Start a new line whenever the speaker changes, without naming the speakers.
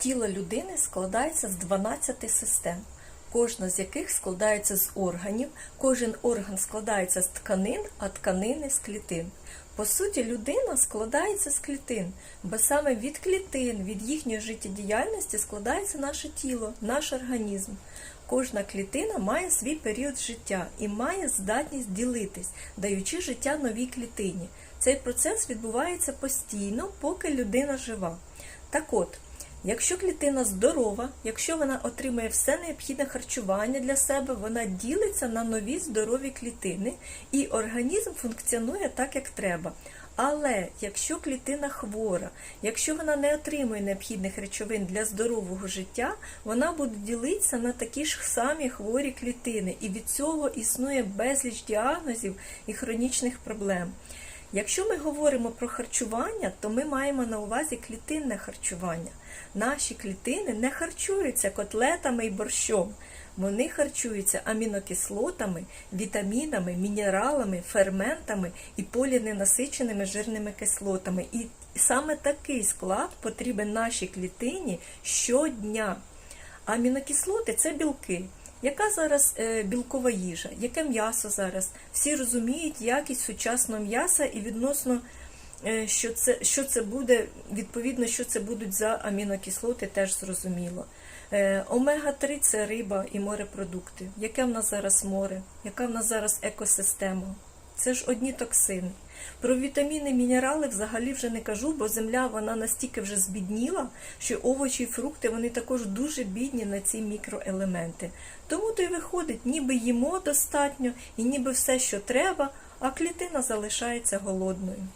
Тіло людини складається з 12 систем, кожна з яких складається з органів, кожен орган складається з тканин, а тканини з клітин. По суті, людина складається з клітин, бо саме від клітин, від їхньої життєдіяльності складається наше тіло, наш організм. Кожна клітина має свій період життя і має здатність ділитись, даючи життя новій клітині. Цей процес відбувається постійно, поки людина жива. Так от, якщо клітина здорова, якщо вона отримує все необхідне харчування для себе, вона ділиться на нові здорові клітини, і організм функціонує так, як треба. Але якщо клітина хвора, якщо вона не отримує необхідних речовин для здорового життя, вона буде ділитися на такі ж самі хворі клітини, і від цього існує безліч діагнозів і хронічних проблем. Якщо ми говоримо про харчування, то ми маємо на увазі клітинне харчування. Наші клітини не харчуються котлетами і борщом. Вони харчуються амінокислотами, вітамінами, мінералами, ферментами і поліненасиченими жирними кислотами. І саме такий склад потрібен нашій клітині щодня. Амінокислоти це білки. Яка зараз е, білкова їжа? Яке м'ясо зараз? Всі розуміють якість сучасного м'яса і відносно, е, що це, що це буде, відповідно, що це будуть за амінокислоти, теж зрозуміло. Е, Омега-3 це риба і морепродукти. Яке в нас зараз море? Яка в нас зараз екосистема? Це ж одні токсини. Про вітаміни, мінерали взагалі вже не кажу, бо земля вона настільки вже збідніла, що овочі і фрукти вони також дуже бідні на ці мікроелементи. Тому то й виходить, ніби їмо достатньо і ніби все, що треба, а клітина залишається голодною.